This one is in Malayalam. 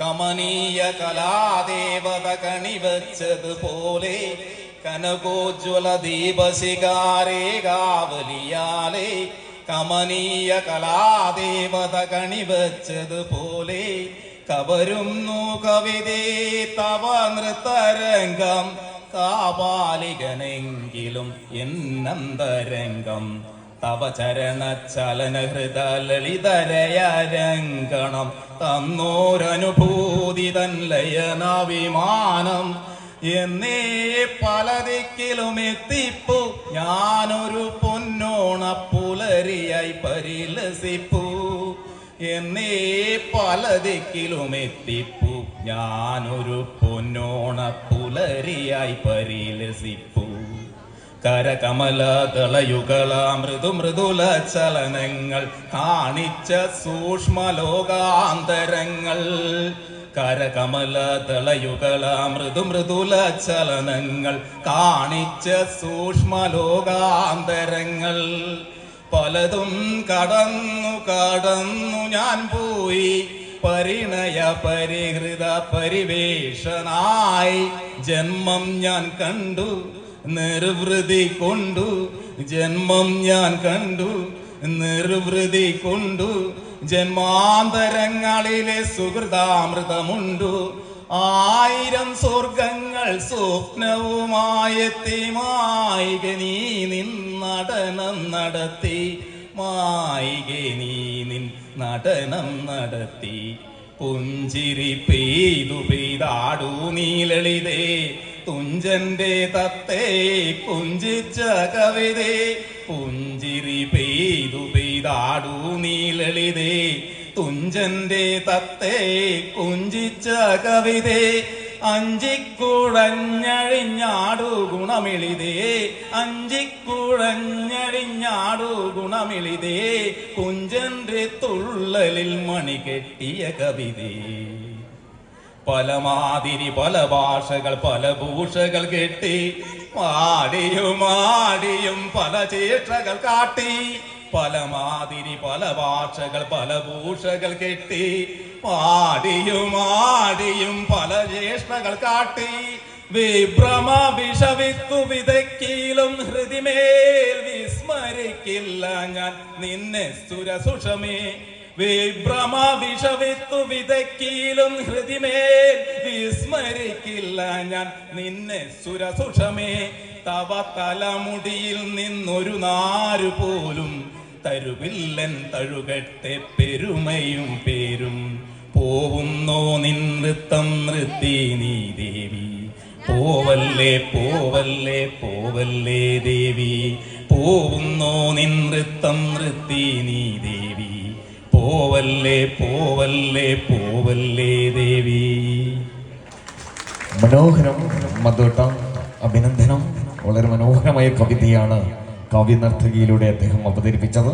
കമനീയ കലാദേവത കണിവച്ചതുപോലെ കനകോജ്വല ദീപശികാരേ കാവലിയാലേ കമനീയ കലാദേവത കണിവച്ചതുപോലെ കവരുന്നു കവിതേ തവ നൃത്തരംഗം കാപാലികനെങ്കിലും എന്നന്തരംഗം തവ ചരണ ചലന ഹൃദ ലളിതരയരംഗണം തന്നോരനുഭൂതി തൻ ലയനാവിമാനം എന്നീ പലതിക്കിലും എത്തിപ്പു ഞാനൊരു പൊന്നോണ പുലരിയായി പരിലസിപ്പു. എന്നീ പലതിക്കിലും എത്തിപ്പു ഞാനൊരു പൊന്നോണ പുലരിയായി പരിലസിപ്പു. കരകമല തളയുകള മൃദു മൃദുല ചലനങ്ങൾ കാണിച്ച സൂക്ഷ്മലോകാന്തരങ്ങൾ. കരകമല തളയുകള മൃദു മൃദുല ചലനങ്ങൾ കാണിച്ച സൂക്ഷ്മലോകാന്തരങ്ങൾ. പലതും കടന്നു കടന്നു ഞാൻ പോയി. പരിണയ പരിഹൃത പരിവേഷനായി ജന്മം ഞാൻ കണ്ടു. നിർവൃതി കൊണ്ടു ജന്മം ഞാൻ കണ്ടു. നിർവൃതി കൊണ്ടു ജന്മാന്തരങ്ങളിലെ സുഹൃതാമൃതമുണ്ടു. ആയിരം സ്വർഗങ്ങൾ സ്വപ്നവുമായെത്തി മായിക നീ നിന്നടനം നടത്തി. മായിക നീ നിൻ നടനം നടത്തി. പുഞ്ചിരി പെയ്തു പെയ്താടൂ നീലളിതേ തുഞ്ചന്റെ തത്തേ പുഞ്ചിച്ച കവിതേ പുഞ്ചിരി പെയ്തു പെയ്താടൂ നീലളിതേ തുഞ്ചന്റെ തത്തേ കുഞ്ചിച്ച കവിതേ അഞ്ചിക്കുഴഞ്ഞഴിഞ്ഞാടു ഗുണമിളിതേ. അഞ്ചിക്കുഴഞ്ഞഴിഞ്ഞാടു ഗുണമിളിതേ. കുഞ്ചന്റെ തുള്ളലിൽ മണി കെട്ടിയ കവിതേ. പല മാതിരി പല ഭാഷകൾ പല ഭൂഷകൾ കെട്ടി മാടിയും ആടിയും പല ചേഷ്ടകൾ കാട്ടി പല മാതിരി പല ഭാഷകൾ പല ഭൂഷകൾ കെട്ടി പാടിയും ആടിയും പല ചേഷ്ടകൾ കാട്ടി. വിഭ്രമ വിഷവിത്തു വിതക്കിയിലും ഹൃതിമേൽ വിസ്മരിക്കില്ല ഞാൻ. നിന്നെ സുരസുഷമേ വിഭ്രമ വിഷവിത്തു വിതക്കിയിലും ഹൃതിമേൽ വിസ്മരിക്കില്ല ഞാൻ നിന്നെ സുരസുഷമേ. തവ തലമുടിയിൽ നിന്നൊരു നാരു പോലും തരുവില്ലൻ തഴുകട്ടെ പെരുമയും പേരും. പോവുന്നോ നിൻ നൃത്തം നൃത്തി നീ ദേവി. പോവല്ലേ പോവല്ലേ പോവല്ലേ ദേവി. പോവുന്നോ നിൻ നൃത്തം നൃത്തി നീ ദേവി. പോവല്ലേ പോവല്ലേ പോവല്ലേ ദേവി. മനോഹരം മധുട്ട അഭിനന്ദനം. വളരെ മനോഹരമായ കവിതയാണ് കാവ്യനർത്തകിയിലൂടെ അദ്ദേഹം അവതരിപ്പിച്ചത്.